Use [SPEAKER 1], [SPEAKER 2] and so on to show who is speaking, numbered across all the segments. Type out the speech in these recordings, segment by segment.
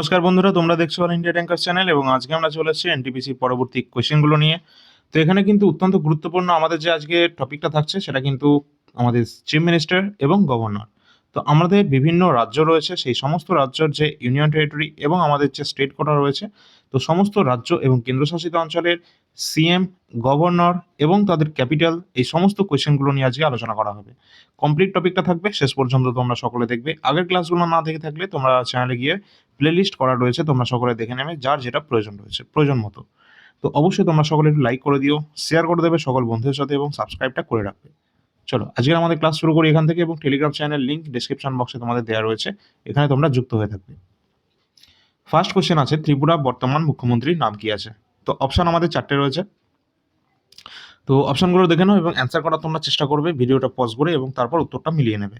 [SPEAKER 1] নমস্কার বন্ধুরা তোমরা দেখছো অল ইন্ডিয়া ট্যাঙ্কার চ্যানেল এবং আজকে আমরা চলে এসেছি এনটিপিসি পরবর্তী কোয়েশ্চেনগুলো নিয়ে তো এখানে কিন্তু অত্যন্ত গুরুত্বপূর্ণ আমাদের যে আজকে টপিকটা থাকছে সেটা কিন্তু আমাদের চিফ মিনিস্টার এবং গভর্নর তো আমাদের বিভিন্ন রাজ্য রয়েছে সেই সমস্ত রাজ্যের যে ইউনিয়ন টেরিটরি এবং আমাদের যে স্টেট কোটা রয়েছে তো সমস্ত রাজ্য এবং কেন্দ্রশাসিত অঞ্চলের সিএম গভর্নর এবং তাদের ক্যাপিটাল এই সমস্ত কোয়েশ্চেনগুলো নিয়ে আজকে আলোচনা করা হবে কমপ্লিট টপিকটা থাকবে শেষ পর্যন্ত তোমরা সকলে দেখবে আগের ক্লাসগুলো না দেখে থাকলে তোমরা চ্যানেলে গিয়ে প্লেলিস্ট করা রয়েছে তোমরা সকলে দেখে নেবে যার যেটা প্রয়োজন রয়েছে প্রয়োজন মতো তো অবশ্যই তোমরা সকলে একটু লাইক করে দিও শেয়ার করে দেবে সকল বন্ধুদের সাথে এবং সাবস্ক্রাইবটা করে রাখবে চলো আজকে আমাদের ক্লাস শুরু করি এখান থেকে এবং টেলিগ্রাম চ্যানেল লিঙ্ক ডিসক্রিপশন বক্সে তোমাদের দেওয়া রয়েছে এখানে তোমরা যুক্ত হয়ে থাকবে ফার্স্ট কোশ্চেন আছে ত্রিপুরা বর্তমান মুখ্যমন্ত্রীর নাম কি আছে তো অপশান আমাদের চারটে রয়েছে তো অপশানগুলো দেখে নাও এবং অ্যান্সার করার তোমরা চেষ্টা করবে ভিডিওটা পজ করে এবং তারপর উত্তরটা মিলিয়ে নেবে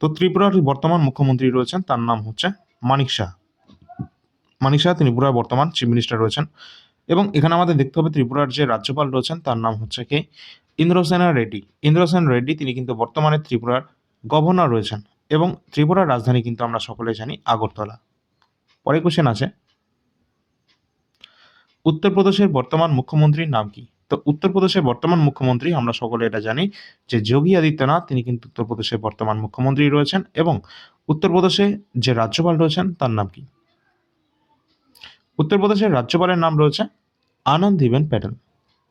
[SPEAKER 1] তো ত্রিপুরার বর্তমান মুখ্যমন্ত্রী রয়েছেন তার নাম হচ্ছে মানিক শাহ মানিক শাহ ত্রিপুরার বর্তমান চিফ মিনিস্টার রয়েছেন এবং এখানে আমাদের দেখতে হবে ত্রিপুরার যে রাজ্যপাল রয়েছেন তার নাম হচ্ছে কে ইন্দ্রসেনা রেড্ডি ইন্দ্রসেন রেড্ডি তিনি কিন্তু বর্তমানে ত্রিপুরার গভর্নর রয়েছেন এবং ত্রিপুরার রাজধানী কিন্তু আমরা সকলে জানি আগরতলা পরে কোশ্চেন আছে উত্তরপ্রদেশের বর্তমান মুখ্যমন্ত্রীর নাম কি তো উত্তরপ্রদেশের বর্তমান মুখ্যমন্ত্রী আমরা সকলে এটা জানি যে যোগী আদিত্যনাথ তিনি কিন্তু উত্তরপ্রদেশের বর্তমান মুখ্যমন্ত্রী রয়েছেন এবং উত্তরপ্রদেশে যে রাজ্যপাল রয়েছেন তার নাম কি উত্তরপ্রদেশের রাজ্যপালের নাম রয়েছে আনন্দিবেন প্যাটেল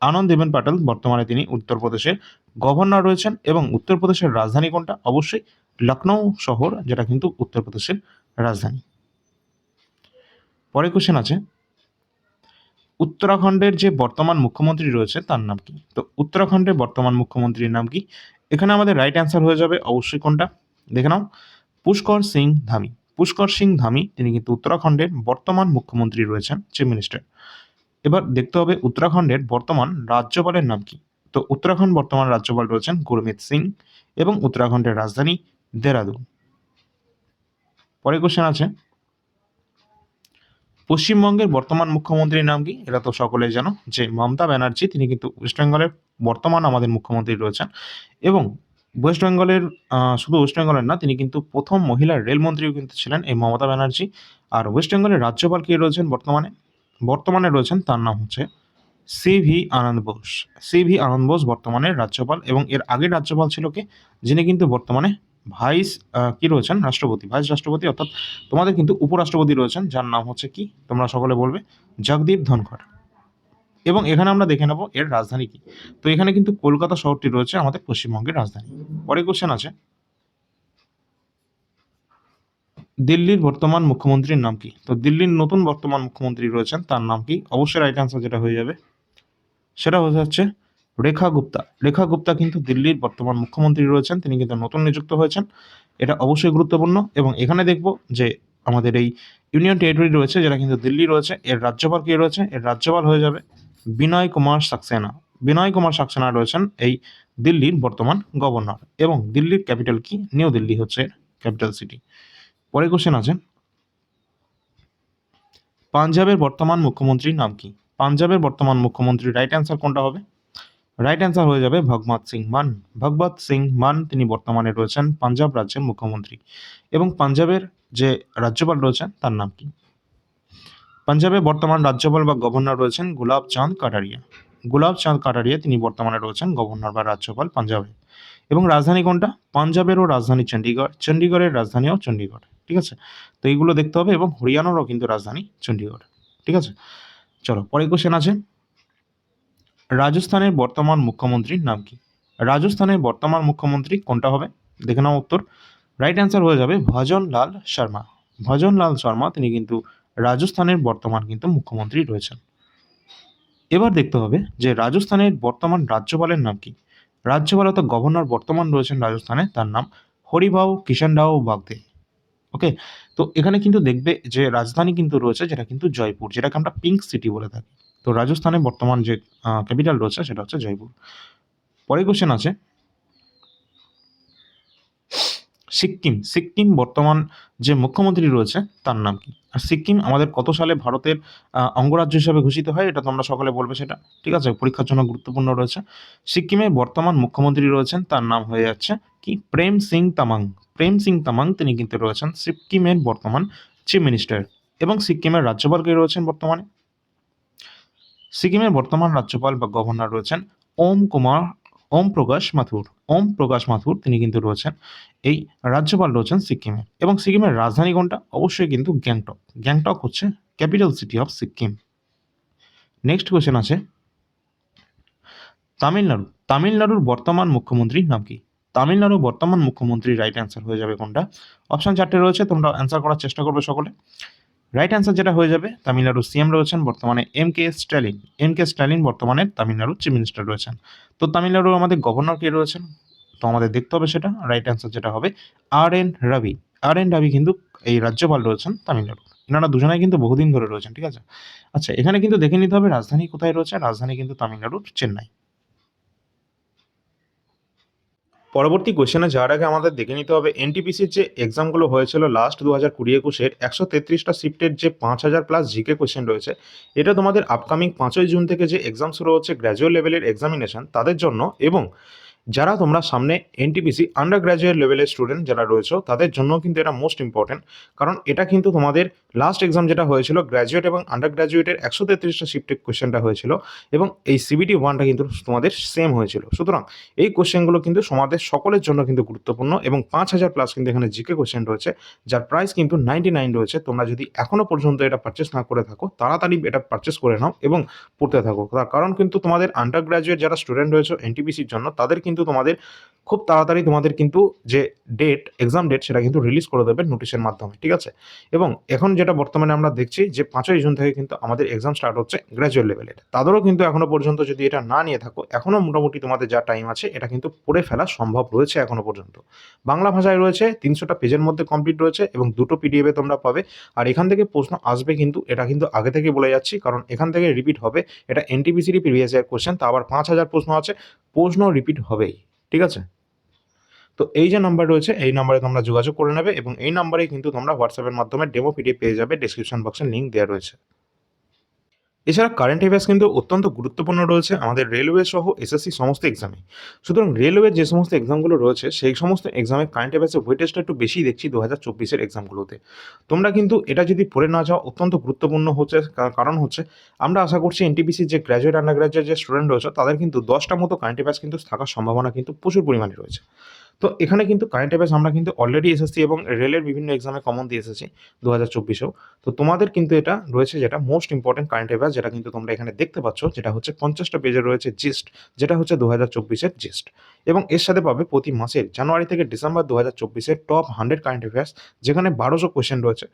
[SPEAKER 1] আনন্দিবেন প্যাটেল বর্তমানে তিনি উত্তরপ্রদেশের গভর্নর রয়েছেন এবং উত্তরপ্রদেশের রাজধানী কোনটা অবশ্যই লখনৌ শহর যেটা কিন্তু উত্তরপ্রদেশের রাজধানী পরে কোশ্চেন আছে উত্তরাখণ্ডের যে বর্তমান মুখ্যমন্ত্রী রয়েছে তার নাম কি তো উত্তরাখণ্ডের বর্তমান মুখ্যমন্ত্রীর নাম কি এখানে আমাদের রাইট অ্যান্সার হয়ে যাবে অবশ্যই কোনটা দেখে নাও পুষ্কর সিং ধামি পুষ্কর সিং ধামি তিনি কিন্তু উত্তরাখণ্ডের বর্তমান মুখ্যমন্ত্রী রয়েছেন চিফ মিনিস্টার এবার দেখতে হবে উত্তরাখণ্ডের বর্তমান রাজ্যপালের নাম কি তো উত্তরাখণ্ড বর্তমান রাজ্যপাল রয়েছেন গুরমিত সিং এবং উত্তরাখণ্ডের রাজধানী দেরাদুন পরের কোশ্চেন আছে পশ্চিমবঙ্গের বর্তমান মুখ্যমন্ত্রীর নাম কি এটা তো সকলে জানো যে মমতা ব্যানার্জি তিনি কিন্তু ওয়েস্ট বেঙ্গলের বর্তমান আমাদের মুখ্যমন্ত্রী রয়েছেন এবং ওয়েস্ট বেঙ্গলের শুধু ওয়েস্ট বেঙ্গলের না তিনি কিন্তু প্রথম মহিলা রেলমন্ত্রীও কিন্তু ছিলেন এই মমতা ব্যানার্জি আর ওয়েস্ট বেঙ্গলের রাজ্যপাল কে রয়েছেন বর্তমানে বর্তমানে রয়েছেন তার নাম হচ্ছে C V Anand Bose C V Anand Bose বর্তমানে রাজ্যপাল এবং এর আগের রাজ্যপাল ছিল কে যিনি কিন্তু বর্তমানে ভাইস কি রয়েছেন রাষ্ট্রপতি ভাইস রাষ্ট্রপতি অর্থাৎ তোমাদের কিন্তু উপরাষ্ট্রপতি রয়েছেন যার নাম হচ্ছে কি তোমরা সকলে বলবে জগদীপ ধনখড় এবং এখানে আমরা দেখে নেব এর রাজধানী কি তো এখানে কিন্তু কলকাতা শহরটি রয়েছে আমাদের পশ্চিমবঙ্গের রাজধানী পরে কোশ্চেন আছে দিল্লির বর্তমান মুখ্যমন্ত্রীর নাম কি তো দিল্লির নতুন বর্তমান মুখ্যমন্ত্রী রয়েছেন তার নাম কি অবশ্যই রাইট আনসার যেটা হয়ে যাবে সেটা হচ্ছে রেখা গুপ্তা রেখা গুপ্তা কিন্তু দিল্লির বর্তমান মুখ্যমন্ত্রী রয়েছেন তিনি কিন্তু নতুন নিযুক্ত হয়েছেন এটা অবশ্যই গুরুত্বপূর্ণ এবং এখানে দেখব যে আমাদের এই ইউনিয়ন টেরিটরি রয়েছে যেটা কিন্তু দিল্লি রয়েছে এর রাজ্যপাল কে রয়েছে এর রাজ্যপাল হয়ে যাবে বিনয় কুমার সাকসেনা বিনয় কুমার সাক্সেনা রয়েছেন এই দিল্লির বর্তমান গভর্নর এবং দিল্লির ক্যাপিটাল কি নিউ দিল্লি হচ্ছে ক্যাপিটাল সিটি পরে কোশ্চেন আছে পাঞ্জাবের বর্তমান মুখ্যমন্ত্রীর নাম কি পাঞ্জাবের বর্তমান মুখ্যমন্ত্রী রাইট অ্যান্সার কোনটা হবে রাইট অ্যান্সার হয়ে যাবে ভগবত সিং মান ভগবত সিং মান তিনি বর্তমানে রয়েছেন পাঞ্জাব রাজ্যের মুখ্যমন্ত্রী এবং পাঞ্জাবের যে রাজ্যপাল রয়েছেন তার নাম কি পাঞ্জাবে বর্তমান রাজ্যপাল বা গভর্নর রয়েছেন গুলাব চাঁদ কাটারিয়া গুলাব চাঁদ কাটারিয়া তিনি বর্তমানে রয়েছেন গভর্নর বা রাজ্যপাল পাঞ্জাবে এবং রাজধানী কোনটা পাঞ্জাবেরও রাজধানী চণ্ডীগড় চণ্ডীগড়ের রাজধানীও চণ্ডীগড় ঠিক আছে তো এইগুলো দেখতে হবে এবং হরিয়ানারও কিন্তু রাজধানী চণ্ডীগড় ঠিক আছে চলো পরে কোশ্চেন আছে রাজস্থানের বর্তমান মুখ্যমন্ত্রীর নাম কি রাজস্থানের বর্তমান মুখ্যমন্ত্রী কোনটা হবে দেখে নাও উত্তর রাইট অ্যান্সার হয়ে যাবে ভজন লাল শর্মা ভজন লাল শর্মা তিনি কিন্তু রাজস্থানের বর্তমান কিন্তু মুখ্যমন্ত্রী রয়েছেন এবার দেখতে হবে যে রাজস্থানের বর্তমান রাজ্যপালের নাম কি রাজ্যপাল অর্থাৎ গভর্নর বর্তমান রয়েছেন রাজস্থানে তার নাম হরিভাউ রাও বাগদে ওকে তো এখানে কিন্তু দেখবে যে রাজধানী কিন্তু রয়েছে যেটা কিন্তু জয়পুর যেটাকে আমরা পিঙ্ক সিটি বলে থাকি তো রাজস্থানে বর্তমান যে ক্যাপিটাল রয়েছে সেটা হচ্ছে জয়পুর পরের কোশ্চেন আছে সিকিম সিকিম বর্তমান যে মুখ্যমন্ত্রী রয়েছে তার নাম কি আর সিকিম আমাদের কত সালে ভারতের অঙ্গরাজ্য হিসাবে ঘোষিত হয় এটা তোমরা সকলে বলবে সেটা ঠিক আছে পরীক্ষার জন্য গুরুত্বপূর্ণ রয়েছে সিকিমে বর্তমান মুখ্যমন্ত্রী রয়েছেন তার নাম হয়ে যাচ্ছে কি প্রেম সিং তামাং প্রেম সিং তামাং তিনি কিন্তু রয়েছেন সিকিমের বর্তমান চিফ মিনিস্টার এবং সিকিমের রাজ্যপাল কে রয়েছেন বর্তমানে সিকিমের বর্তমান রাজ্যপাল বা গভর্নর রয়েছেন ওম কুমার ওম প্রকাশ মাথুর ওম প্রকাশ মাথুর তিনি কিন্তু রয়েছেন এই রাজ্যপাল রয়েছেন সিকিমে এবং সিকিমের রাজধানী কোনটা অবশ্যই কিন্তু গ্যাংটক গ্যাংটক হচ্ছে capital city of Sikkim next question আছে তামিলনাড়ু তামিলনাড়ুর বর্তমান মুখ্যমন্ত্রীর নাম কি তামিলনাড়ুর বর্তমান মুখ্যমন্ত্রী রাইট অ্যান্সার হয়ে যাবে কোনটা অপশন চারটে রয়েছে তোমরা অ্যান্সার করার চেষ্টা করবে সকলে রাইট অ্যান্সার যেটা হয়ে যাবে তামিলনাড়ু সিএম রয়েছেন বর্তমানে M K Stalin M K Stalin বর্তমানে তামিলনাড়ুর চিফ মিনিস্টার রয়েছেন তো তামিলনাড়ুর আমাদের গভর্নর কে রয়েছেন তো আমাদের দেখতে হবে সেটা রাইট অ্যান্সার যেটা হবে আর এন রবি আর এন রবি কিন্তু এই রাজ্যপাল রয়েছেন তামিলনাড়ু এনারা দুজনাই কিন্তু বহুদিন ধরে রয়েছেন ঠিক আছে আচ্ছা এখানে কিন্তু দেখে নিতে হবে রাজধানী কোথায় রয়েছে রাজধানী কিন্তু তামিলনাড়ুর চেন্নাই পরবর্তী কোয়েশনে যাওয়ার আগে আমাদের দেখে নিতে হবে এনটিপিসির যে এক্সামগুলো হয়েছিল লাস্ট দু হাজার কুড়ি একুশের একশো তেত্রিশটা শিফটের যে পাঁচ হাজার প্লাস জিকে কোয়েশ্চেন রয়েছে এটা তোমাদের আপকামিং পাঁচই জুন থেকে যে এক্সাম শুরু হচ্ছে গ্র্যাজুয়েট লেভেলের এক্সামিনেশন তাদের জন্য এবং যারা তোমরা সামনে এনটিপিসি আন্ডার গ্র্যাজুয়েট লেভেলের স্টুডেন্ট যারা রয়েছে তাদের জন্য কিন্তু এটা মোস্ট ইম্পর্টেন্ট কারণ এটা কিন্তু তোমাদের লাস্ট এক্সাম যেটা হয়েছিল গ্র্যাজুয়েট এবং আন্ডার গ্র্যাজুয়েটের একশো তেত্রিশটা শিফটে কোয়েশ্চেনটা হয়েছিল এবং এই সিবিটি ওয়ানটা কিন্তু তোমাদের সেম হয়েছিল সুতরাং এই কোয়েশ্চেনগুলো কিন্তু সমাজের সকলের জন্য কিন্তু গুরুত্বপূর্ণ এবং পাঁচ হাজার প্লাস কিন্তু এখানে জিকে কোয়েশ্চেন রয়েছে যার প্রাইস কিন্তু নাইনটি নাইন রয়েছে তোমরা যদি এখনও পর্যন্ত এটা পারচেস না করে থাকো তাড়াতাড়ি এটা পারচেস করে নাও এবং পড়তে থাকো তার কারণ কিন্তু তোমাদের আন্ডার গ্র্যাজুয়েট যারা স্টুডেন্ট রয়েছে এনটিপিসির জন্য তাদের কিন্তু কিন্তু তোমাদের খুব তাড়াতাড়ি তোমাদের কিন্তু যে ডেট এক্সাম ডেট সেটা কিন্তু রিলিজ করে দেবে নোটিশের মাধ্যমে ঠিক আছে এবং এখন যেটা বর্তমানে আমরা দেখছি যে পাঁচই জুন থেকে কিন্তু আমাদের এক্সাম স্টার্ট হচ্ছে গ্র্যাজুয়েট লেভেলের তাদেরও কিন্তু এখনো পর্যন্ত যদি এটা না নিয়ে থাকো এখনও মোটামুটি তোমাদের যা টাইম আছে এটা কিন্তু পড়ে ফেলা সম্ভব রয়েছে এখনো পর্যন্ত বাংলা ভাষায় রয়েছে তিনশোটা পেজের মধ্যে কমপ্লিট রয়েছে এবং দুটো পিডিএফে তোমরা পাবে আর এখান থেকে প্রশ্ন আসবে কিন্তু এটা কিন্তু আগে থেকে বলে যাচ্ছি কারণ এখান থেকে রিপিট হবে এটা এনটিপিসিরই প্রিভিয়াস ইয়ার কোশ্চেন তা আবার পাঁচ হাজার প্রশ্ন আছে প্রশ্ন রিপিট হবেই ঠিক আছে তো এই যে নাম্বার রয়েছে এই নাম্বারে তোমরা যোগাযোগ করে নেবে এবং এই নাম্বারে কিন্তু তোমরা হোয়াটসঅ্যাপের মাধ্যমে ডেমো পিডিএফ পেয়ে যাবে ডিসক্রিপশন বক্সে লিঙ্ক দেওয়া রয়েছে এছাড়া কারেন্ট অ্যাফেয়ার্স কিন্তু অত্যন্ত গুরুত্বপূর্ণ রয়েছে আমাদের রেলওয়ে সহ এসএসসি সমস্ত এক্সামে সুতরাং রেলওয়ের যে সমস্ত এক্সামগুলো রয়েছে সেই সমস্ত এক্সামে কারেন্ট অ্যাফেয়ার্সের ওয়েটেজটা একটু বেশি দেখছি দু হাজার চব্বিশের এক্সামগুলোতে তোমরা কিন্তু এটা যদি পড়ে না যাও অত্যন্ত গুরুত্বপূর্ণ হচ্ছে কারণ হচ্ছে আমরা আশা করছি এনটিপিসির যে গ্র্যাজুয়েট আন্ডার গ্র্যাজুয়েট যে স্টুডেন্ট রয়েছে তাদের কিন্তু দশটা মতো কারেন্ট অ্যাফেয়ার্স কিন্তু থাকার সম্ভাবনা কিন্তু প্রচুর পরিমাণে রয়েছে তো এখানে কিন্তু কারেন্ট অ্যাফেয়ার্স আমরা কিন্তু অলরেডি এসএসসি এবং রেলের বিভিন্ন এক্সামে কমন দিয়ে এসেছি দু হাজার চব্বিশেও তো তোমাদের কিন্তু এটা রয়েছে যেটা মোস্ট ইম্পর্টেন্ট কারেন্ট অ্যাফেয়ার্স যেটা কিন্তু তোমরা এখানে দেখতে পাচ্ছ যেটা হচ্ছে পঞ্চাশটা পেজে রয়েছে জিস্ট যেটা হচ্ছে দু হাজার চব্বিশের জিস্ট এবং এর সাথে পাবে প্রতি মাসের জানুয়ারি থেকে ডিসেম্বর দু হাজার চব্বিশের টপ হান্ড্রেড কারেন্ট অ্যাফেয়ার্স যেখানে বারোশো কোয়েশ্চেন রয়েছে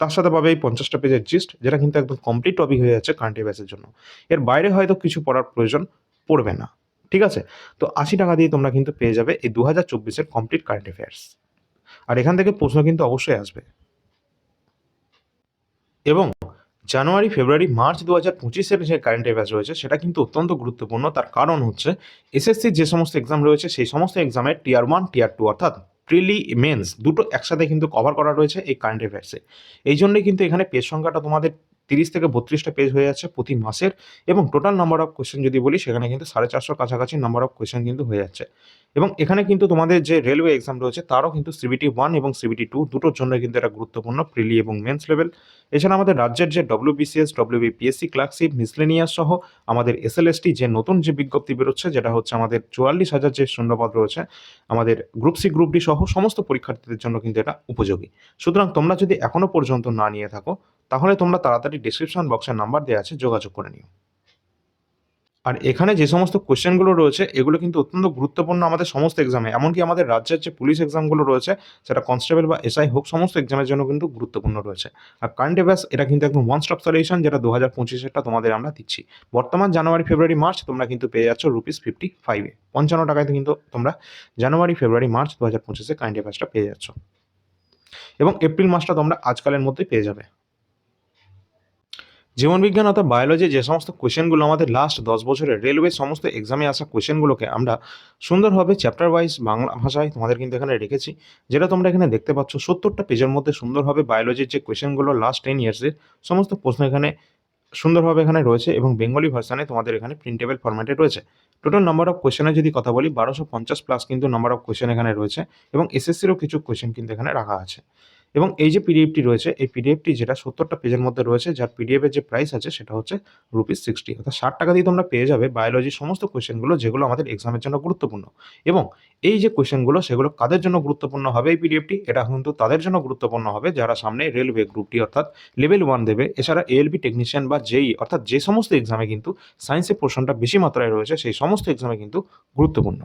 [SPEAKER 1] তার সাথে পাবে এই পঞ্চাশটা পেজের জিস্ট যেটা কিন্তু একদম কমপ্লিট টপিক হয়ে যাচ্ছে কারেন্ট অ্যাফেয়ার্সের জন্য এর বাইরে হয়তো কিছু পড়ার প্রয়োজন পড়বে না ঠিক আছে তো আশি টাকা দিয়ে তোমরা কিন্তু পেয়ে যাবে এই দু হাজার চব্বিশের কমপ্লিট কারেন্ট অ্যাফেয়ার্স আর এখান থেকে প্রশ্ন কিন্তু অবশ্যই আসবে এবং জানুয়ারি ফেব্রুয়ারি মার্চ দু হাজার পঁচিশের যে কারেন্ট অ্যাফেয়ার্স রয়েছে সেটা কিন্তু অত্যন্ত গুরুত্বপূর্ণ তার কারণ হচ্ছে এসএসসি যে সমস্ত এক্সাম রয়েছে সেই সমস্ত এক্সামের টিয়ার ওয়ান টিয়ার টু অর্থাৎ প্রিলি মেন্স e দুটো একসাথে কিন্তু কভার করা রয়েছে এই কারেন্ট অ্যাফেয়ার্সে এই জন্যই কিন্তু এখানে পেজ সংখ্যাটা তোমাদের তিরিশ থেকে বত্রিশটা পেজ হয়ে যাচ্ছে প্রতি মাসের এবং টোটাল নাম্বার অফ কোয়েশ্চেন যদি বলি সেখানে কিন্তু সাড়ে চারশোর কাছাকাছি নাম্বার অফ কোয়েশ্চেন কিন্তু হয়ে যাচ্ছে এবং এখানে কিন্তু তোমাদের যে রেলওয়ে এক্সাম রয়েছে তারও কিন্তু সিবিটি ওয়ান এবং সিবিটি টু দুটোর জন্য কিন্তু এটা গুরুত্বপূর্ণ প্রিলি এবং মেন্স লেভেল এছাড়া আমাদের রাজ্যের যে ডব্লিউ বিপিএসসি ক্লার্কশিপ মিসলেনিয়াস সহ আমাদের এসএলএসটি যে নতুন যে বিজ্ঞপ্তি বেরোচ্ছে যেটা হচ্ছে আমাদের চুয়াল্লিশ হাজার যে শূন্যপদ রয়েছে আমাদের গ্রুপ সি গ্রুপ ডি সহ সমস্ত পরীক্ষার্থীদের জন্য কিন্তু এটা উপযোগী সুতরাং তোমরা যদি এখনও পর্যন্ত না নিয়ে থাকো তাহলে তোমরা তাড়াতাড়ি ডিসক্রিপশন বক্সের নাম্বার দেওয়া আছে যোগাযোগ করে নিও আর এখানে যে সমস্ত কোয়েশ্চেনগুলো রয়েছে এগুলো কিন্তু অত্যন্ত গুরুত্বপূর্ণ আমাদের সমস্ত এক্সামে এমনকি আমাদের রাজ্যের যে পুলিশ এক্সামগুলো রয়েছে সেটা কনস্টেবল বা এসআই হোক সমস্ত এক্সামের জন্য কিন্তু গুরুত্বপূর্ণ রয়েছে আর কারেন্ট অ্যাফেয়ার্স এটা কিন্তু একদম ওয়ান স্টপ সলিউশন যেটা দু হাজার পঁচিশেরটা তোমাদের আমরা দিচ্ছি বর্তমান জানুয়ারি ফেব্রুয়ারি মার্চ তোমরা কিন্তু পেয়ে যাচ্ছ রুপিস ফিফটি ফাইভে পঞ্চান্ন টাকায় কিন্তু তোমরা জানুয়ারি ফেব্রুয়ারি মার্চ দু হাজার পঁচিশে কারেন্ট অ্যাফেয়ার্সটা পেয়ে যাচ্ছ এবং এপ্রিল মাসটা তোমরা আজকালের মধ্যে পেয়ে যাবে জীবনবিজ্ঞান অর্থাৎ বায়োলজি যে সমস্ত কোয়েশনগুলো আমাদের লাস্ট দশ বছরের রেলওয়ে সমস্ত এক্সামে আসা কোয়েশনগুলোকে আমরা সুন্দরভাবে চ্যাপ্টার ওয়াইজ বাংলা ভাষায় তোমাদের কিন্তু এখানে রেখেছি যেটা তোমরা এখানে দেখতে পাচ্ছ সত্তরটা পেজের মধ্যে সুন্দরভাবে বায়োলজির যে কোয়েশ্চেনগুলো লাস্ট টেন ইয়ার্সের সমস্ত প্রশ্ন এখানে সুন্দরভাবে এখানে রয়েছে এবং বেঙ্গলি ভার্সানে তোমাদের এখানে প্রিন্টেবল ফরম্যাটে রয়েছে টোটাল নাম্বার অফ কোয়েশনের যদি কথা বলি বারোশো পঞ্চাশ প্লাস কিন্তু নাম্বার অফ কোয়েশন এখানে রয়েছে এবং এসএসসিরও কিছু কোয়েশন কিন্তু এখানে রাখা আছে এবং এই যে পিডিএফটি রয়েছে এই পিডিএফটি যেটা সত্তরটা পেজের মধ্যে রয়েছে যার পিডিএফের যে প্রাইস আছে সেটা হচ্ছে রুপিস সিক্সটি অর্থাৎ ষাট টাকা দিয়ে তোমরা পেয়ে যাবে বায়োলজির সমস্ত কোয়েশ্চেনগুলো যেগুলো আমাদের এক্সামের জন্য গুরুত্বপূর্ণ এবং এই যে কোয়েশ্চেনগুলো সেগুলো কাদের জন্য গুরুত্বপূর্ণ হবে এই পিডিএফটি এটা কিন্তু তাদের জন্য গুরুত্বপূর্ণ হবে যারা সামনে রেলওয়ে গ্রুপটি অর্থাৎ লেভেল ওয়ান দেবে এছাড়া এলবি টেকনিশিয়ান বা জেই e, অর্থাৎ যে সমস্ত এক্সামে কিন্তু সায়েন্সের পোর্শনটা বেশি মাত্রায় রয়েছে সেই সমস্ত এক্সামে কিন্তু গুরুত্বপূর্ণ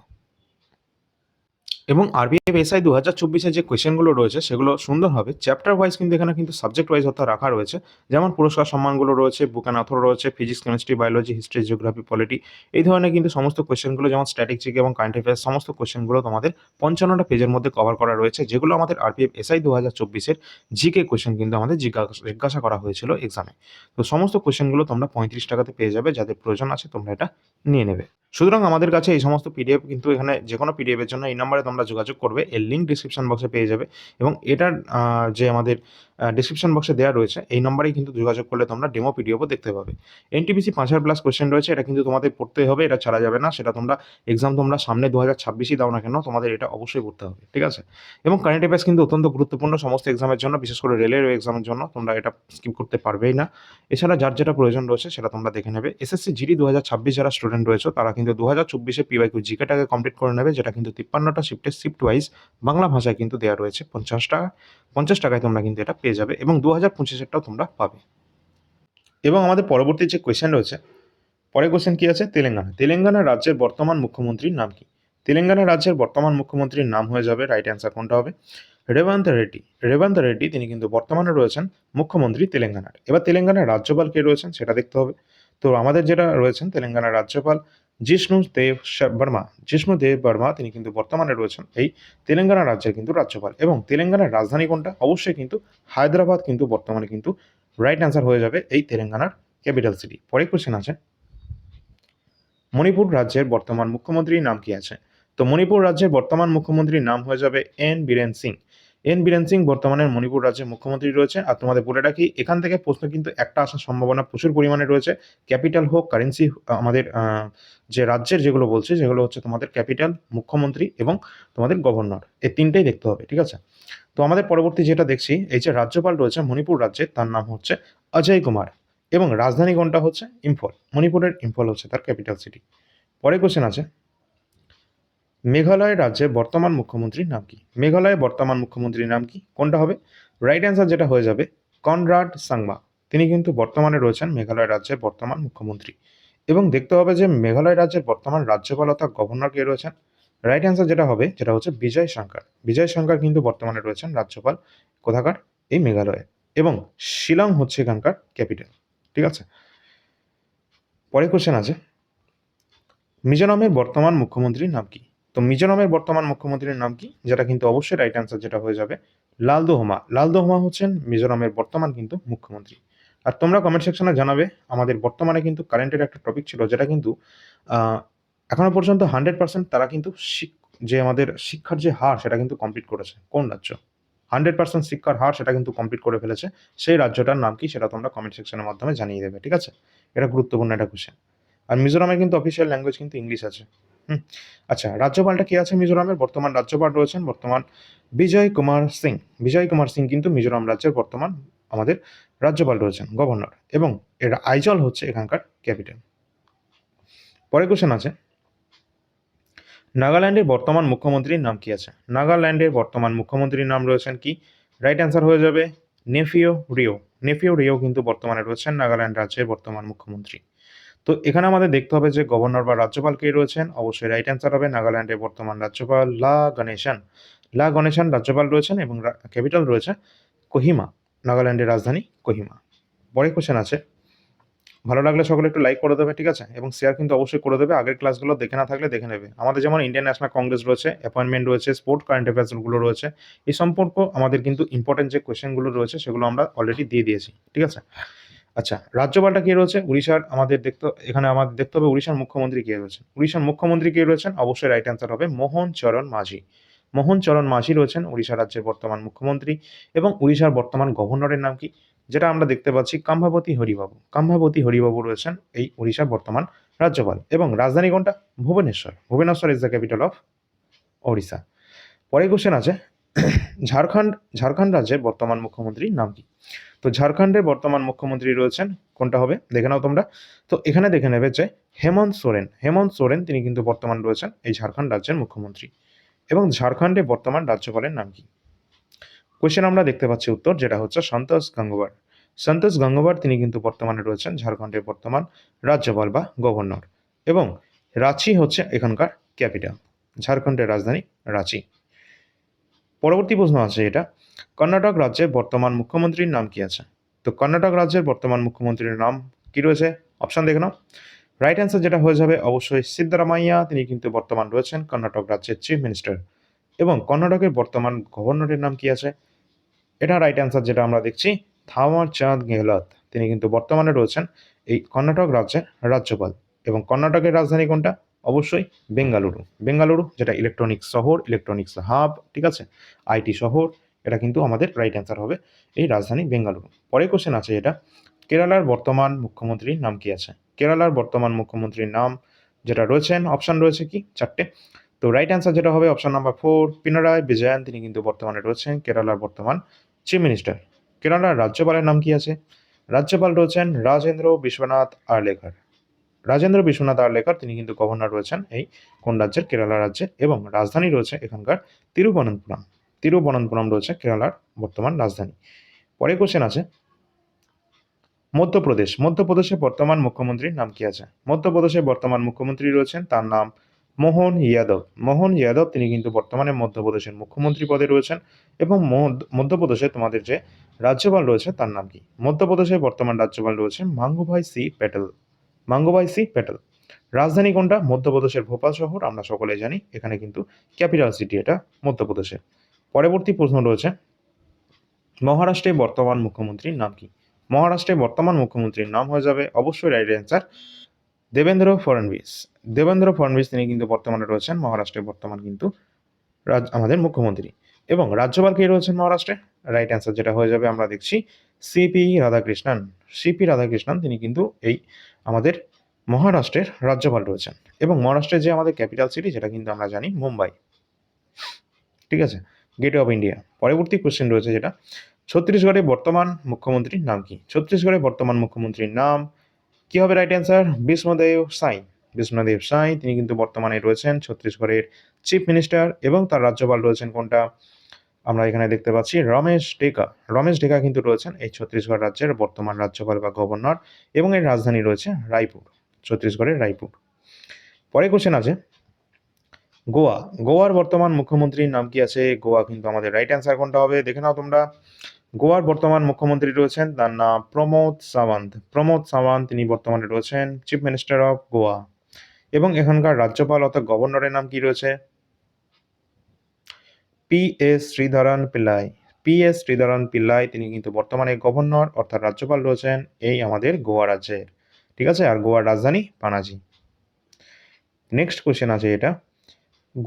[SPEAKER 1] এবং আরবিআই এসআই দু হাজার চব্বিশে যে কোয়েশনগুলো রয়েছে সেগুলো সুন্দর হবে চ্যাপ্টার ওয়াইজ কিন্তু এখানে কিন্তু সাবজেক্ট ওয়াইজ অর্থাৎ রাখা রয়েছে যেমন পুরস্কার সম্মানগুলো রয়েছে বুক অ্যান্ড অথর রয়েছে physics chemistry biology history geography polity এই ধরনের কিন্তু সমস্ত কোয়েশ্চেনগুলো যেমন স্ট্যাটিক এবং কারেন্ট অ্যাফেয়ার্স সমস্ত কোয়েশ্চেনগুলো তোমাদের পঞ্চান্নটা পেজের মধ্যে কভার করা রয়েছে যেগুলো আমাদের আরপিএফ এসআই দু হাজার চব্বিশের জিকে কোয়েশ্চেন কিন্তু আমাদের জিজ্ঞাসা করা হয়েছিল এক্সামে তো সমস্ত কোয়েশনগুলো তোমরা পঁয়ত্রিশ টাকাতে পেয়ে যাবে যাদের প্রয়োজন আছে তোমরা এটা নিয়ে নেবে সুতরাং আমাদের কাছে এই সমস্ত পিডিএফ কিন্তু এখানে যে কোনো পিডিএফের জন্য এই নাম্বারে তোমরা তোমরা যোগাযোগ করবে এর লিঙ্ক ডিসক্রিপশন বক্সে পেয়ে যাবে এবং এটার যে আমাদের ডিসক্রিপশন বক্সে দেওয়া রয়েছে এই নম্বরেই কিন্তু যোগাযোগ করলে তোমরা ডেমো পিডিএফও দেখতে পাবে এনটিপিসি পাঁচ হাজার প্লাস কোয়েশ্চেন রয়েছে এটা কিন্তু তোমাদের পড়তে হবে এটা ছাড়া যাবে না সেটা তোমরা এক্সাম তোমরা সামনে দু হাজার ছাব্বিশই দাও না কেন তোমাদের এটা অবশ্যই করতে হবে ঠিক আছে এবং কারেন্ট অ্যাফেয়ার্স কিন্তু অত্যন্ত গুরুত্বপূর্ণ সমস্ত এক্সামের জন্য বিশেষ করে রেলের এক্সামের জন্য তোমরা এটা স্কিপ করতে পারবেই না এছাড়া যার যেটা প্রয়োজন রয়েছে সেটা তোমরা দেখে নেবে এসএসসি জিডি দু হাজার ছাব্বিশ যারা স্টুডেন্ট রয়েছে তারা কিন্তু দু হাজার চব্বিশে পিওয়াইকিউ জিকেটাকে কমপ্লিট করে নেবে যেটা কিন্তু তিপ্পান্নটা শিফট শিফটে শিফট ওয়াইজ বাংলা ভাষায় কিন্তু দেওয়া রয়েছে পঞ্চাশ টাকা পঞ্চাশ টাকায় তোমরা কিন্তু এটা পেয়ে যাবে এবং দু হাজার পঁচিশেরটাও তোমরা পাবে এবং আমাদের পরবর্তী যে কোয়েশ্চেন রয়েছে পরের কোয়েশ্চেন কী আছে তেলেঙ্গানা তেলেঙ্গানা রাজ্যের বর্তমান মুখ্যমন্ত্রীর নাম কি তেলেঙ্গানা রাজ্যের বর্তমান মুখ্যমন্ত্রীর নাম হয়ে যাবে রাইট অ্যান্সার কোনটা হবে রেবান্ত রেড্ডি রেবান্ত রেড্ডি তিনি কিন্তু বর্তমানে রয়েছেন মুখ্যমন্ত্রী তেলেঙ্গানার এবার তেলেঙ্গানার রাজ্যপাল কে রয়েছেন সেটা দেখতে হবে তো আমাদের যেটা রয়েছেন তেলেঙ্গানার রাজ্যপাল দেব বর্মা দেব বর্মা তিনি কিন্তু বর্তমানে রয়েছেন এই তেলেঙ্গানা রাজ্যের কিন্তু রাজ্যপাল এবং তেলেঙ্গানার রাজধানী কোনটা অবশ্যই কিন্তু হায়দ্রাবাদ কিন্তু বর্তমানে কিন্তু রাইট অ্যান্সার হয়ে যাবে এই তেলেঙ্গানার ক্যাপিটাল সিটি পরে কোশ্চেন আছে মণিপুর রাজ্যের বর্তমান মুখ্যমন্ত্রীর নাম কি আছে তো মণিপুর রাজ্যের বর্তমান মুখ্যমন্ত্রীর নাম হয়ে যাবে এন বীরেন সিং এন বীরেন সিং বর্তমানের মণিপুর রাজ্যের মুখ্যমন্ত্রী রয়েছে আর তোমাদের বলে রাখি এখান থেকে প্রশ্ন কিন্তু একটা আসার সম্ভাবনা প্রচুর পরিমাণে রয়েছে ক্যাপিটাল হোক কারেন্সি আমাদের যে রাজ্যের যেগুলো বলছে যেগুলো হচ্ছে তোমাদের ক্যাপিটাল মুখ্যমন্ত্রী এবং তোমাদের গভর্নর এই তিনটেই দেখতে হবে ঠিক আছে তো আমাদের পরবর্তী যেটা দেখছি এই যে রাজ্যপাল রয়েছে মণিপুর রাজ্যে তার নাম হচ্ছে অজয় কুমার এবং রাজধানী গণটা হচ্ছে ইম্ফল মণিপুরের ইম্ফল হচ্ছে তার ক্যাপিটাল সিটি পরে কোশ্চেন আছে মেঘালয় রাজ্যে বর্তমান মুখ্যমন্ত্রীর নাম কি মেঘালয়ের বর্তমান মুখ্যমন্ত্রীর নাম কি কোনটা হবে রাইট অ্যান্সার যেটা হয়ে যাবে কনরাড সাংমা তিনি কিন্তু বর্তমানে রয়েছেন মেঘালয় রাজ্যের বর্তমান মুখ্যমন্ত্রী এবং দেখতে হবে যে মেঘালয় রাজ্যের বর্তমান রাজ্যপাল অর্থাৎ গভর্নর কে রয়েছেন রাইট অ্যান্সার যেটা হবে যেটা হচ্ছে বিজয় শঙ্কর বিজয় শঙ্কর কিন্তু বর্তমানে রয়েছেন রাজ্যপাল কোথাকার এই মেঘালয়ে এবং শিলং হচ্ছে এখানকার ক্যাপিটাল ঠিক আছে পরে কোশ্চেন আছে মিজোরামের বর্তমান মুখ্যমন্ত্রীর নাম কি তো মিজোরামের বর্তমান মুখ্যমন্ত্রীর নাম কি যেটা কিন্তু অবশ্যই রাইট অ্যান্সার যেটা হয়ে যাবে লাল দোহমা হচ্ছেন মিজোরামের বর্তমান কিন্তু মুখ্যমন্ত্রী আর তোমরা কমেন্ট সেকশনে জানাবে আমাদের বর্তমানে কিন্তু কারেন্টের একটা টপিক ছিল যেটা কিন্তু এখনো পর্যন্ত হান্ড্রেড পার্সেন্ট তারা কিন্তু যে আমাদের শিক্ষার যে হার সেটা কিন্তু কমপ্লিট করেছে কোন রাজ্য হান্ড্রেড পার্সেন্ট শিক্ষার হার সেটা কিন্তু কমপ্লিট করে ফেলেছে সেই রাজ্যটার নাম কি সেটা তোমরা কমেন্ট সেকশনের মাধ্যমে জানিয়ে দেবে ঠিক আছে এটা গুরুত্বপূর্ণ একটা কোয়েশ্চেন আর মিজোরামের কিন্তু অফিসিয়াল ল্যাঙ্গুয়েজ কিন্তু ইংলিশ আছে হুম আচ্ছা রাজ্যপালটা কি আছে মিজোরামের বর্তমান রাজ্যপাল রয়েছেন বর্তমান বিজয় কুমার সিং বিজয় কুমার সিং কিন্তু মিজোরাম রাজ্যের বর্তমান আমাদের রাজ্যপাল রয়েছেন গভর্নর এবং এর আইজল হচ্ছে এখানকার ক্যাপিটাল পরে কোশ্চেন আছে নাগাল্যান্ডের বর্তমান মুখ্যমন্ত্রীর নাম কি আছে নাগাল্যান্ডের বর্তমান মুখ্যমন্ত্রীর নাম রয়েছেন কি রাইট অ্যান্সার হয়ে যাবে নেফিও রিও নেফিও রিও কিন্তু বর্তমানে রয়েছেন নাগাল্যান্ড রাজ্যের বর্তমান মুখ্যমন্ত্রী তো এখানে আমাদের দেখতে হবে যে গভর্নর বা রাজ্যপাল কে রয়েছেন অবশ্যই রাইট অ্যান্সার হবে নাগাল্যান্ডের বর্তমান রাজ্যপাল লা গণেশন লা গণেশন রাজ্যপাল রয়েছেন এবং ক্যাপিটাল রয়েছে কোহিমা নাগাল্যান্ডের রাজধানী কোহিমা পরে কোশ্চেন আছে ভালো লাগলে সকলে একটু লাইক করে দেবে ঠিক আছে এবং শেয়ার কিন্তু অবশ্যই করে দেবে আগের ক্লাসগুলো দেখে না থাকলে দেখে নেবে আমাদের যেমন ইন্ডিয়ান ন্যাশনাল কংগ্রেস রয়েছে অ্যাপয়েন্টমেন্ট রয়েছে স্পোর্ট কারেন্ট অ্যাফেয়ার্সগুলো রয়েছে এই সম্পর্ক আমাদের কিন্তু ইম্পর্টেন্ট যে কোয়েশ্চেনগুলো রয়েছে সেগুলো আমরা অলরেডি দিয়ে দিয়েছি ঠিক আছে আচ্ছা রাজ্যপালটা কে রয়েছে উড়িষ্যার আমাদের দেখতে এখানে আমাদের দেখতে হবে উড়িষ্যার মুখ্যমন্ত্রী কে রয়েছেন উড়িষ্যার মুখ্যমন্ত্রী কে রয়েছেন অবশ্যই রাইট অ্যান্সার হবে মোহন চরণ মাঝি মোহন চরণ মাঝি রয়েছেন উড়িষ্যা রাজ্যের বর্তমান মুখ্যমন্ত্রী এবং উড়িষ্যার বর্তমান গভর্নরের নাম কি যেটা আমরা দেখতে পাচ্ছি কাম্ভাবতী হরিবাবু কাম্ভাবতী হরিবাবু রয়েছেন এই উড়িষ্যার বর্তমান রাজ্যপাল এবং রাজধানী কোনটা Bhubaneswar Bhubaneswar is the capital of Odisha পরে কোশ্চেন আছে ঝাড়খণ্ড ঝাড়খণ্ড রাজ্যের বর্তমান মুখ্যমন্ত্রীর নাম কি তো ঝাড়খণ্ডের বর্তমান মুখ্যমন্ত্রী রয়েছেন কোনটা হবে দেখে নাও তোমরা তো এখানে দেখে নেবে যে হেমন্ত সোরেন হেমন্ত সোরেন তিনি কিন্তু বর্তমান রয়েছেন এই ঝাড়খণ্ড রাজ্যের মুখ্যমন্ত্রী এবং ঝাড়খণ্ডে বর্তমান রাজ্যপালের নাম কি কোয়েশ্চেন আমরা দেখতে পাচ্ছি উত্তর যেটা হচ্ছে সন্তোষ গাঙ্গোবার সন্তোষ গাঙ্গোবার তিনি কিন্তু বর্তমানে রয়েছেন ঝাড়খণ্ডের বর্তমান রাজ্যপাল বা গভর্নর এবং রাঁচি হচ্ছে এখানকার ক্যাপিটাল ঝাড়খণ্ডের রাজধানী রাঁচি পরবর্তী প্রশ্ন আছে এটা কর্ণাটক রাজ্যের বর্তমান মুখ্যমন্ত্রীর নাম কি আছে তো কর্ণাটক রাজ্যের বর্তমান মুখ্যমন্ত্রীর নাম কি রয়েছে অপশান দেখে নাও রাইট অ্যান্সার যেটা হয়ে যাবে অবশ্যই সিদ্ধারামাইয়া তিনি কিন্তু বর্তমান রয়েছেন কর্ণাটক রাজ্যের চিফ মিনিস্টার এবং কর্ণাটকের বর্তমান গভর্নরের নাম কি আছে এটা রাইট অ্যান্সার যেটা আমরা দেখছি থাওয়ার চাঁদ গেহলত তিনি কিন্তু বর্তমানে রয়েছেন এই কর্ণাটক রাজ্যের রাজ্যপাল এবং কর্ণাটকের রাজধানী কোনটা অবশ্যই বেঙ্গালুরু বেঙ্গালুরু যেটা ইলেকট্রনিক্স শহর ইলেকট্রনিক্স হাব ঠিক আছে আইটি শহর এটা কিন্তু আমাদের রাইট অ্যান্সার হবে এই রাজধানী বেঙ্গালুরু পরে কোশ্চেন আছে এটা কেরালার বর্তমান মুখ্যমন্ত্রীর নাম কি আছে কেরালার বর্তমান মুখ্যমন্ত্রীর নাম যেটা রয়েছেন অপশান রয়েছে কি চারটে তো রাইট অ্যান্সার যেটা হবে option number four Pinarayi Vijayan তিনি কিন্তু বর্তমানে রয়েছেন কেরালার বর্তমান চিফ মিনিস্টার কেরালার রাজ্যপালের নাম কি আছে রাজ্যপাল রয়েছেন রাজেন্দ্র বিশ্বনাথ আরলেকার রাজেন্দ্র বিশ্বনাথ আরলেকার তিনি কিন্তু গভর্নর রয়েছেন এই কোন রাজ্যের কেরালা রাজ্যে এবং রাজধানী রয়েছে এখানকার তিরুবনন্তপুরম তিরুবনন্তপুরম রয়েছে কেরালার বর্তমান রাজধানী পরে কোশ্চেন আছে মধ্যপ্রদেশ মধ্যপ্রদেশে বর্তমান মুখ্যমন্ত্রীর নাম কি আছে মধ্যপ্রদেশে বর্তমান মুখ্যমন্ত্রী রয়েছেন তার নাম মোহন ইয়াদব মোহন ইয়াদব তিনি কিন্তু বর্তমানে মধ্যপ্রদেশের মুখ্যমন্ত্রী পদে রয়েছেন এবং মধ্যপ্রদেশে তোমাদের যে রাজ্যপাল রয়েছে তার নাম কি মধ্যপ্রদেশে বর্তমান রাজ্যপাল রয়েছে মাঙ্গুভাই সি প্যাটেল মাঙ্গুভাই সি প্যাটেল রাজধানী কোনটা মধ্যপ্রদেশের ভোপাল শহর আমরা সকলে জানি এখানে কিন্তু ক্যাপিটাল সিটি এটা মধ্যপ্রদেশের পরবর্তী প্রশ্ন রয়েছে মহারাষ্ট্রে বর্তমান মুখ্যমন্ত্রীর নাম কি মহারাষ্ট্রে বর্তমান মুখ্যমন্ত্রীর নাম হয়ে যাবে অবশ্যই রাইট অ্যান্সার দেবেন্দ্র ফডনবিস দেবেন্দ্র ফডনবিস তিনি কিন্তু বর্তমানে রয়েছেন মহারাষ্ট্রে বর্তমান কিন্তু আমাদের মুখ্যমন্ত্রী এবং রাজ্যপাল কে রয়েছেন মহারাষ্ট্রে রাইট অ্যান্সার যেটা হয়ে যাবে আমরা দেখছি সিপি রাধাকৃষ্ণন সিপি রাধাকৃষ্ণন তিনি কিন্তু এই আমাদের মহারাষ্ট্রের রাজ্যপাল রয়েছেন এবং মহারাষ্ট্রের যে আমাদের ক্যাপিটাল সিটি যেটা কিন্তু আমরা জানি মুম্বাই ঠিক আছে গেট অফ ইন্ডিয়া পরবর্তী কোশ্চেন রয়েছে যেটা ছত্তিশগড়ে বর্তমান মুখ্যমন্ত্রীর নাম কি ছত্তিশগড়ে বর্তমান মুখ্যমন্ত্রীর নাম কি হবে রাইট অ্যান্সার বিষ্ণুদেব সাই বিষ্ণুদেব সাই তিনি কিন্তু বর্তমানে রয়েছেন ছত্তিশগড়ের চিফ মিনিস্টার এবং তার রাজ্যপাল রয়েছেন কোনটা আমরা এখানে দেখতে পাচ্ছি রমেশ ডেকা রমেশ ডেকা কিন্তু রয়েছেন এই ছত্তিশগড় রাজ্যের বর্তমান রাজ্যপাল বা গভর্নর এবং এর রাজধানী রয়েছে রায়পুর ছত্তিশগড়ের রায়পুর পরে কোশ্চেন আছে গোয়া গোয়ার বর্তমান মুখ্যমন্ত্রীর নাম কি আছে গোয়া কিন্তু আমাদের রাইট অ্যান্সার কোনটা হবে দেখে নাও তোমরা গোয়ার বর্তমান মুখ্যমন্ত্রী রয়েছেন তার নাম প্রমোদ সাওয়ান্ত প্রমোদ সাওয়ান্ত তিনি বর্তমানে রয়েছেন চিফ মিনিস্টার অফ গোয়া এবং এখানকার রাজ্যপাল অর্থাৎ গভর্নরের নাম কি রয়েছে P S Sreedharan Pillai P S Sreedharan Pillai তিনি কিন্তু বর্তমানে গভর্নর অর্থাৎ রাজ্যপাল রয়েছেন এই আমাদের গোয়া রাজ্যের ঠিক আছে আর গোয়ার রাজধানী পানাজি নেক্সট কোয়েশ্চেন আছে এটা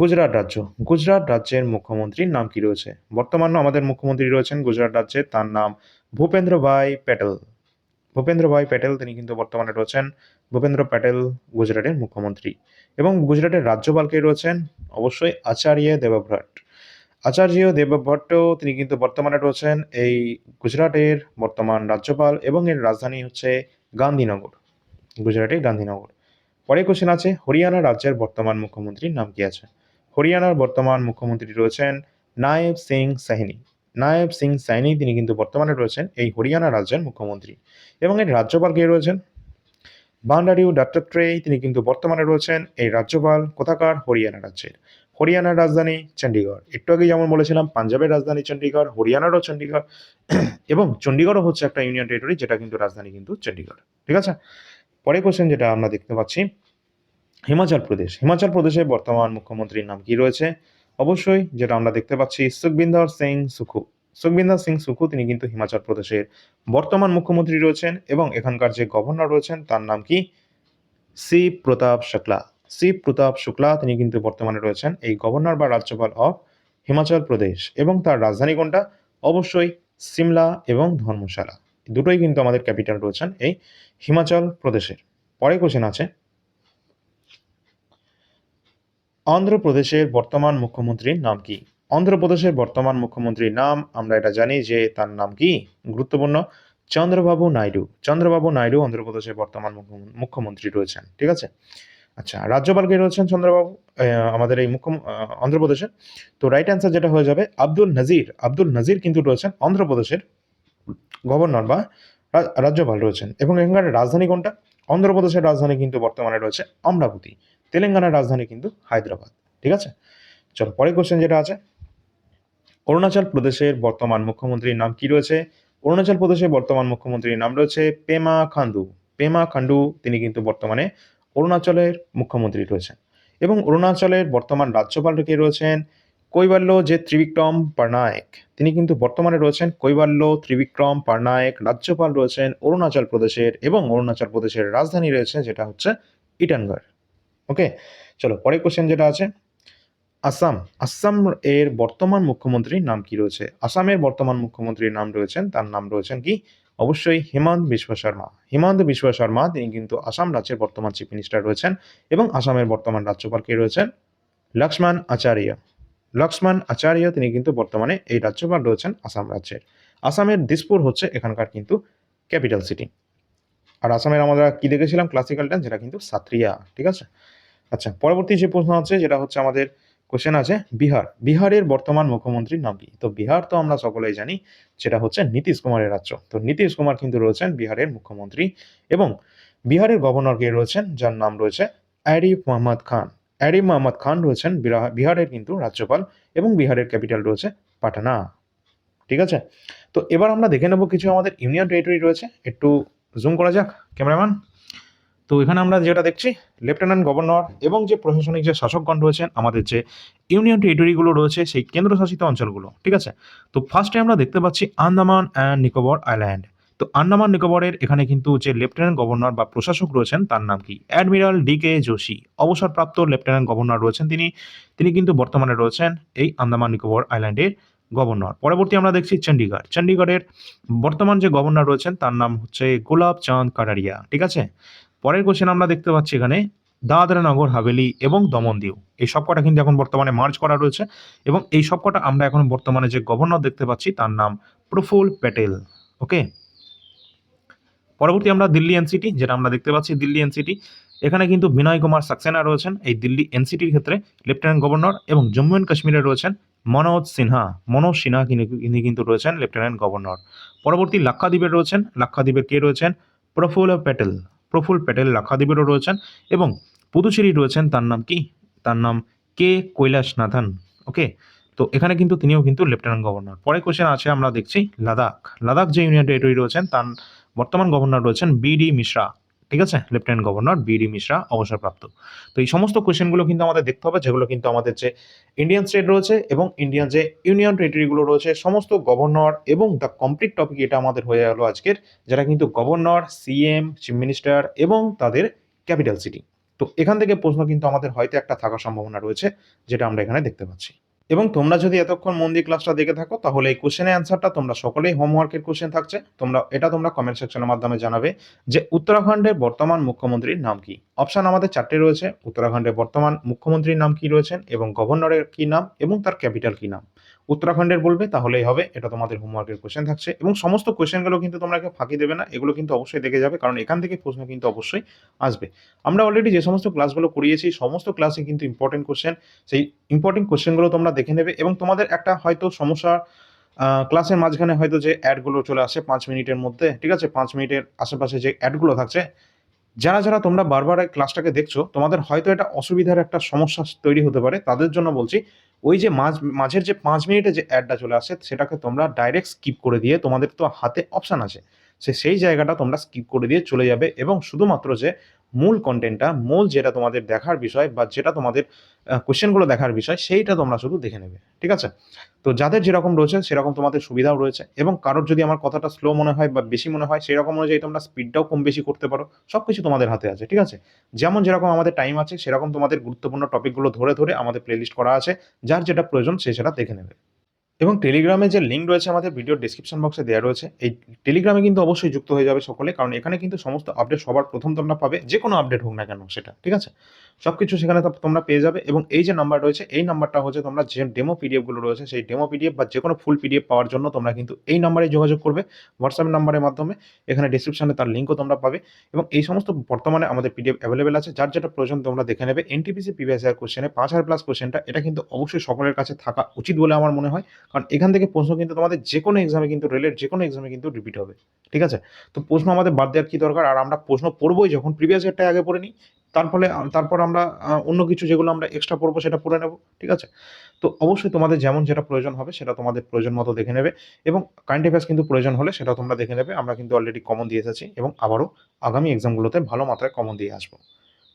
[SPEAKER 1] গুজরাট রাজ্য গুজরাট রাজ্যের মুখ্যমন্ত্রীর নাম কি রয়েছে বর্তমান আমাদের মুখ্যমন্ত্রী রয়েছেন গুজরাট রাজ্যে তার নাম ভূপেন্দ্র ভাই প্যাটেল ভূপেন্দ্র ভাই প্যাটেল তিনি কিন্তু বর্তমানে রয়েছেন ভূপেন্দ্র প্যাটেল গুজরাটের মুখ্যমন্ত্রী এবং গুজরাটের রাজ্যপাল কে রয়েছেন অবশ্যই আচার্য দেবভট্ট আচার্য দেবভট্ট তিনি কিন্তু বর্তমানে রয়েছেন এই গুজরাটের বর্তমান রাজ্যপাল এবং এর রাজধানী হচ্ছে গান্ধীনগর গুজরাটের গান্ধীনগর পরে কোশ্চেন আছে হরিয়ানা রাজ্যের বর্তমান মুখ্যমন্ত্রীর নাম কি আছে হরিয়ানার বর্তমান মুখ্যমন্ত্রী রয়েছেন নায়েব সিং সাহিনি নায়েব সিং সাইনি তিনি কিন্তু বর্তমানে রয়েছেন এই হরিয়ানা রাজ্যের মুখ্যমন্ত্রী এবং এর রাজ্যপাল কে রয়েছেন বান্ডারিউ দত্তাত্রেয় তিনি কিন্তু বর্তমানে রয়েছেন এই রাজ্যপাল কোথাকার হরিয়ানা রাজ্যের হরিয়ানার রাজধানী চণ্ডীগড় একটু আগে যেমন বলেছিলাম পাঞ্জাবের রাজধানী চণ্ডীগড় হরিয়ানারও চণ্ডীগড় এবং চণ্ডীগড়ও হচ্ছে একটা ইউনিয়ন টেরিটরি যেটা কিন্তু রাজধানী কিন্তু চণ্ডীগড় ঠিক আছে পরে কোশ্চেন যেটা আমরা দেখতে পাচ্ছি হিমাচল প্রদেশ হিমাচল প্রদেশে বর্তমান মুখ্যমন্ত্রীর নাম কি রয়েছে অবশ্যই যেটা আমরা দেখতে পাচ্ছি সুখবিন্দর সিং সুখু সুখবিন্দর সিং সুখু তিনি কিন্তু হিমাচল প্রদেশের বর্তমান মুখ্যমন্ত্রী রয়েছেন এবং এখানকার যে গভর্নর রয়েছেন তার নাম কি শিব প্রতাপ শুক্লা শিব প্রতাপ শুক্লা তিনি কিন্তু বর্তমানে রয়েছেন এই গভর্নর বা রাজ্যপাল অফ হিমাচল প্রদেশ এবং তার রাজধানী কোনটা অবশ্যই সিমলা এবং ধর্মশালা দুটোই কিন্তু আমাদের ক্যাপিটাল রয়েছেন এই হিমাচল প্রদেশের পরে কোশ্চেন আছে অন্ধ্রপ্রদেশের বর্তমান মুখ্যমন্ত্রীর নাম কি অন্ধ্রপ্রদেশের বর্তমান মুখ্যমন্ত্রীর নাম আমরা এটা জানি যে তার নাম কি গুরুত্বপূর্ণ চন্দ্রবাবু নাইডু চন্দ্রবাবু নাইডু অন্ধ্রপ্রদেশের বর্তমান মুখ্যমন্ত্রী রয়েছেন ঠিক আছে আচ্ছা রাজ্যপাল কে রয়েছেন চন্দ্রবাবু আমাদের এই মুখ্য অন্ধ্রপ্রদেশের তো রাইট অ্যান্সার যেটা হয়ে যাবে আব্দুল নজির আব্দুল নজির কিন্তু রয়েছেন অন্ধ্রপ্রদেশের গভর্নর বা রাজ্যপাল রয়েছেন এবং এখানকার রাজধানী কোনটা অন্ধ্রপ্রদেশের রাজধানী কিন্তু বর্তমানে রয়েছে অমরাবতী তেলেঙ্গানার রাজধানী কিন্তু হায়দ্রাবাদ ঠিক আছে চলো পরের কোশ্চেন যেটা আছে অরুণাচল প্রদেশের বর্তমান মুখ্যমন্ত্রীর নাম কি রয়েছে অরুণাচল প্রদেশের বর্তমান মুখ্যমন্ত্রীর নাম রয়েছে পেমা খান্ডু পেমা খান্ডু তিনি কিন্তু বর্তমানে অরুণাচলের মুখ্যমন্ত্রী রয়েছেন এবং অরুণাচলের বর্তমান রাজ্যপাল কে রয়েছেন কৈবাল্য যে ত্রিবিক্রম পারনায়েক তিনি কিন্তু বর্তমানে রয়েছেন কৈবাল্য ত্রিবিক্রম পারনায়েক রাজ্যপাল রয়েছেন অরুণাচল প্রদেশের এবং অরুণাচল প্রদেশের রাজধানী রয়েছে যেটা হচ্ছে ইটানগড় ওকে চলো পরের কোশ্চেন যেটা আছে আসাম আসাম এর বর্তমান মুখ্যমন্ত্রীর নাম কি রয়েছে আসামের বর্তমান মুখ্যমন্ত্রীর নাম রয়েছেন তার নাম রয়েছেন কি অবশ্যই হিমন্ত বিশ্ব শর্মা হিমন্ত বিশ্ব শর্মা তিনি কিন্তু আসাম রাজ্যের বর্তমান চিফ মিনিস্টার রয়েছেন এবং আসামের বর্তমান রাজ্যপাল কে রয়েছেন লক্ষ্মণ আচার্য লক্ষ্মণ আচার্য তিনি কিন্তু বর্তমানে এই রাজ্যপাল রয়েছেন আসাম রাজ্যের আসামের দিসপুর হচ্ছে এখানকার কিন্তু ক্যাপিটাল সিটি আর আসামের আমরা কি দেখেছিলাম ক্লাসিক্যাল ডান্স যেটা কিন্তু সাত্রিয়া ঠিক আছে আচ্ছা পরবর্তী যে প্রশ্ন আছে যেটা হচ্ছে আমাদের কোয়েশ্চেন আছে বিহার বিহারের বর্তমান মুখ্যমন্ত্রীর নাম কি তো বিহার তো আমরা সকলেই জানি সেটা হচ্ছে নীতিশ কুমারের রাজ্য তো নীতিশ কুমার কিন্তু রয়েছেন বিহারের মুখ্যমন্ত্রী এবং বিহারের গভর্নর কে রয়েছেন যার নাম রয়েছে আরিফ মোহাম্মদ খান অ্যারিম মোহাম্মদ খান রয়েছেন বিহারের কিন্তু রাজ্যপাল এবং বিহারের ক্যাপিটাল রয়েছে পাটনা ঠিক আছে তো এবার আমরা দেখে নেব কিছু আমাদের ইউনিয়ন টেরিটরি রয়েছে একটু জুম করা যাক ক্যামেরাম্যান তো এখানে আমরা যেটা দেখছি লেফটেন্যান্ট গভর্নর এবং যে প্রশাসনিক যে শাসকগণ রয়েছেন আমাদের যে ইউনিয়ন টেরিটরিগুলো রয়েছে সেই কেন্দ্রশাসিত অঞ্চলগুলো ঠিক আছে তো ফার্স্টে আমরা দেখতে পাচ্ছি আন্দামান অ্যান্ড নিকোবর আইল্যান্ড তো আন্দামান নিকোবরের এখানে কিন্তু যে লেফটেন্যান্ট গভর্নর বা প্রশাসক রয়েছেন তার নাম কি অ্যাডমিরাল ডি কে যোশী অবসরপ্রাপ্ত লেফটেন্যান্ট গভর্নর রয়েছেন তিনি তিনি কিন্তু বর্তমানে রয়েছেন এই আন্দামান নিকোবর আইল্যান্ডের গভর্নর পরবর্তী আমরা দেখছি চণ্ডীগড় চণ্ডীগড়ের বর্তমান যে গভর্নর রয়েছেন তার নাম হচ্ছে গোলাপ চাঁদ কাটারিয়া ঠিক আছে পরের কোশ্চেন আমরা দেখতে পাচ্ছি এখানে দাদরা নগর হাভেলি এবং দমন দিউ এই সবকটা কিন্তু এখন বর্তমানে মার্চ করা রয়েছে এবং এই সবকটা আমরা এখন বর্তমানে যে গভর্নর দেখতে পাচ্ছি তার নাম প্রফুল প্যাটেল ওকে পরবর্তী আমরা দিল্লি এনসিটি যেটা আমরা দেখতে পাচ্ছি দিল্লি এনসিটি এখানে কিন্তু বিনয় কুমার সাক্সেনা রয়েছেন এই দিল্লি এনসিটির ক্ষেত্রে লেফটেন্যান্ট গভর্নর এবং জম্মু অ্যান্ড কাশ্মীরে রয়েছেন মনোজ সিনহা মনোজ সিনহা তিনি কিন্তু রয়েছেন লেফটেন্যান্ট গভর্নর পরবর্তী লাক্ষাদ্বীপে রয়েছেন লাক্ষাদ্বীপে কে রয়েছেন প্রফুল্ল প্যাটেল প্রফুল প্যাটেল লাক্ষাদ্বীপেরও রয়েছেন এবং পুদুচেরি রয়েছেন তার নাম কি তার নাম কে কৈলাসনাথন ওকে তো এখানে কিন্তু তিনিও কিন্তু লেফটেন্যান্ট গভর্নর পরে কোশ্চেন আছে আমরা দেখছি লাদাখ লাদাখ যে ইউনিয়ন টেরিটরি রয়েছেন তার বর্তমান গভর্নর রয়েছেন বিডি মিশ্রা ঠিক আছে লেফটেন্যান্ট গভর্নর বিডি মিশ্রা অবসরপ্রাপ্ত তো এই সমস্ত কোয়েশ্চেনগুলো কিন্তু আমাদের দেখতে হবে যেগুলো কিন্তু আমাদের যে ইন্ডিয়ান স্টেট রয়েছে এবং ইন্ডিয়ান যে ইউনিয়ন টেরিটরিগুলো রয়েছে সমস্ত গভর্নর এবং দ্য কমপ্লিট টপিক এটা আমাদের হয়ে গেল আজকের যারা কিন্তু গভর্নর সিএম চিফ মিনিস্টার এবং তাদের ক্যাপিটাল সিটি তো এখান থেকে প্রশ্ন কিন্তু আমাদের হয়তো একটা থাকার সম্ভাবনা রয়েছে যেটা আমরা এখানে দেখতে পাচ্ছি এবং তোমরা যদি এতক্ষণ মন দিয়ে ক্লাসটা দেখে থাকো তাহলে এই কোশ্চেনের অ্যান্সারটা তোমরা সকলেই হোমওয়ার্কের কোশ্চেন থাকছে তোমরা এটা তোমরা কমেন্ট সেকশনের মাধ্যমে জানাবে যে উত্তরাখণ্ডের বর্তমান মুখ্যমন্ত্রীর নাম কি অপশান আমাদের চারটে রয়েছে উত্তরাখণ্ডের বর্তমান মুখ্যমন্ত্রীর নাম কি রয়েছেন এবং গভর্নরের কি নাম এবং তার ক্যাপিটাল কি নাম উত্তরাখণ্ডের বলবে তাহলেই হবে এটা তোমাদের হোমওয়ার্কের কোয়েশ্চেন থাকছে এবং সমস্ত কোয়েশ্চেনগুলো কিন্তু তোমরা ফাঁকি দেবে না এগুলো কিন্তু অবশ্যই দেখে যাবে কারণ এখান থেকে প্রশ্ন কিন্তু অবশ্যই আসবে আমরা অলরেডি যে সমস্ত ক্লাসগুলো করিয়েছি সমস্ত ক্লাসে কিন্তু ইম্পর্টেন্ট কোয়েশ্চেন সেই ইম্পর্টেন্ট কোয়েশ্চেনগুলো তোমরা দেখে নেবে এবং তোমাদের একটা হয়তো সমস্যা ক্লাসের মাঝখানে হয়তো যে অ্যাডগুলো চলে আসে পাঁচ মিনিটের মধ্যে ঠিক আছে পাঁচ মিনিটের আশেপাশে যে অ্যাডগুলো থাকছে যারা যারা তোমরা বারবার ক্লাসটাকে দেখছো তোমাদের হয়তো এটা অসুবিধার একটা সমস্যা তৈরি হতে পারে তাদের জন্য বলছি ওই যে মাঝ মাঝের যে পাঁচ মিনিটে যে অ্যাডটা চলে আসে সেটাকে তোমরা ডাইরেক্ট স্কিপ করে দিয়ে তোমাদের তো হাতে অপশান আছে সে সেই জায়গাটা তোমরা স্কিপ করে দিয়ে চলে যাবে এবং শুধুমাত্র যে মূল কন্টেন্টটা মূল যেটা তোমাদের দেখার বিষয় বা যেটা তোমাদের কোয়েশ্চেনগুলো দেখার বিষয় সেইটা তোমরা শুধু দেখে নেবে ঠিক আছে তো যাদের যেরকম রয়েছে সেরকম তোমাদের সুবিধাও রয়েছে এবং কারোর যদি আমার কথাটা স্লো মনে হয় বা বেশি মনে হয় সেরকম অনুযায়ী তোমরা স্পিডটাও কম বেশি করতে পারো সব কিছু তোমাদের হাতে আছে ঠিক আছে যেমন যেরকম আমাদের টাইম আছে সেরকম তোমাদের গুরুত্বপূর্ণ টপিকগুলো ধরে ধরে আমাদের প্লেলিস্ট করা আছে যার যেটা প্রয়োজন সে সেটা দেখে নেবে এবং টেলিগ্রামে যে লিঙ্ক রয়েছে আমাদের ভিডিওর ডিসক্রিপশন বক্সে দেওয়া রয়েছে এই টেলিগ্রামে কিন্তু অবশ্যই যুক্ত হয়ে যাবে সকলে কারণ এখানে কিন্তু সমস্ত আপডেট সবার প্রথম তোমরা পাবে যে কোনো আপডেট হোক না কেন সেটা ঠিক আছে সব কিছু সেখানে তোমরা পেয়ে যাবে এবং এই যে নাম্বার রয়েছে এই নাম্বারটা হচ্ছে তোমরা যে ডেমো পিডিএফগুলো রয়েছে সেই ডেমো পিডিএফ বা যে কোনো ফুল পিডিএফ পাওয়ার জন্য তোমরা কিন্তু এই নাম্বারে যোগাযোগ করবে হোয়াটসঅ্যাপ নাম্বারের মাধ্যমে এখানে ডিসক্রিপশানে তার লিঙ্কও তোমরা পাবে এবং এই সমস্ত বর্তমানে আমাদের পিডিএফ অ্যাভেলেবেল আছে যার যেটা প্রয়োজন তোমরা দেখে নেবে এনটিপিসি পিভিএসআর কোশ্চেনে পাঁচ হাজার প্লাস কোশ্চেনটা এটা কিন্তু অবশ্যই সকলের কাছে থাকা উচিত বলে আমার মনে হয় কারণ এখান থেকে প্রশ্ন কিন্তু তোমাদের যে কোনো এক্সামে কিন্তু রেলের যে কোনো এক্সামে কিন্তু রিপিট হবে ঠিক আছে তো প্রশ্ন আমাদের বাদ দেওয়ার কি দরকার আর আমরা প্রশ্ন পড়বই যখন প্রিভিয়াস ইয়ারটা আগে পড়ে নিই তার ফলে তারপর আমরা অন্য কিছু যেগুলো আমরা এক্সট্রা পড়বো সেটা পড়ে নেব ঠিক আছে তো অবশ্যই তোমাদের যেমন যেটা প্রয়োজন হবে সেটা তোমাদের প্রয়োজন মতো দেখে নেবে এবং কারেন্ট অ্যাফেয়ার্স কিন্তু প্রয়োজন হলে সেটা তোমরা দেখে নেবে আমরা কিন্তু অলরেডি কমন দিয়ে এসেছি এবং আবারও আগামী এক্সামগুলোতে ভালো মাত্রায় কমন দিয়ে আসবো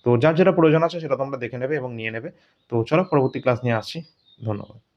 [SPEAKER 1] তো যার যেটা প্রয়োজন আছে সেটা তোমরা দেখে নেবে এবং নিয়ে নেবে তো চলো পরবর্তী ক্লাস নিয়ে আসছি ধন্যবাদ